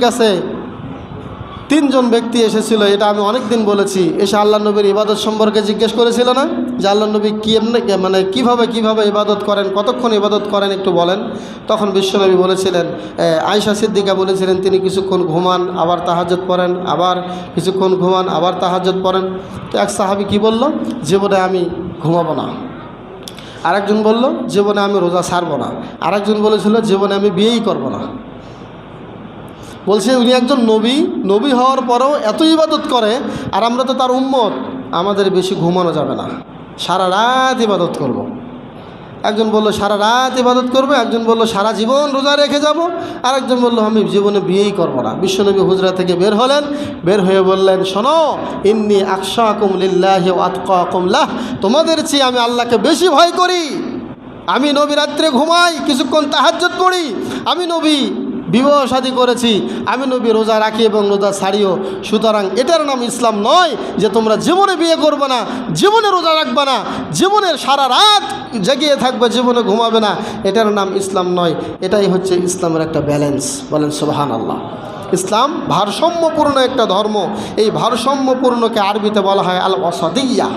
কাছে তিনজন ব্যক্তি এসেছিল এটা আমি অনেক দিন বলেছি। এসে আল্লাহ নবীর ইবাদত সম্পর্কে জিজ্ঞেস করেছিল না? যে আল্লাহ নবী কি মানে কীভাবে কীভাবে ইবাদত করেন কতক্ষণ ইবাদত করেন একটু বলেন। তখন বিশ্বনবী বলেছিলেন এ, আয়েশা সিদ্দিকা বলেছিলেন তিনি কিছুক্ষণ ঘুমান আবার তাহাজত পড়েন আবার কিছুক্ষণ ঘুমান আবার তাহাজত পড়েন। তো এক সাহাবি কি বলল জীবনে আমি ঘুমাবো না। আরেকজন বলল জীবনে আমি রোজা ছাড়বো না। আরেকজন বলেছিল জীবনে আমি বিয়েই করব না। বলছে, উনি একজন নবী নবী হওয়ার পরেও এত ইবাদত করে, আর আমরা তো তার উম্মত, আমাদের বেশি ঘুমানো যাবে না। সারা রাত ইবাদত করব। একজন বলল, সারা রাত ইবাদত করবে। একজন বলল, সারা জীবন রোজা রেখে যাব। আর একজন বলল, আমি জীবনে বিয়েই করব না। বিশ্বনবী হুজরা থেকে বের হলেন, বের হয়ে বললেন, শোনো, ইন্নি আকশা কুমলিল্লাহ আতকা কুমলাহ তোমাদের চেয়ে আমি আল্লাহকে বেশি ভয় করি। আমি নবী রাত্রে ঘুমাই, কিছুক্ষণ তাহাজ্জত পড়ি। আমি নবী বিবাহ শাদী করেছি। আমি নবী রোজা রাখি এবং রোজা ছাড়িও। সুতরাং এটার নাম ইসলাম নয় যে তোমরা জীবনে বিয়ে করবে না, জীবনে রোজা রাখবে না জীবনের সারা রাত জেগিয়ে থাকবে, জীবনে ঘুমাবে না। এটার নাম ইসলাম নয়। এটাই হচ্ছে ইসলামের একটা ব্যালেন্স বলেন সুবাহান আল্লাহ ইসলাম ভারসাম্যপূর্ণ একটা ধর্ম। এই ভারসাম্যপূর্ণকে আরবিতে বলা হয় আল অসাদিয়া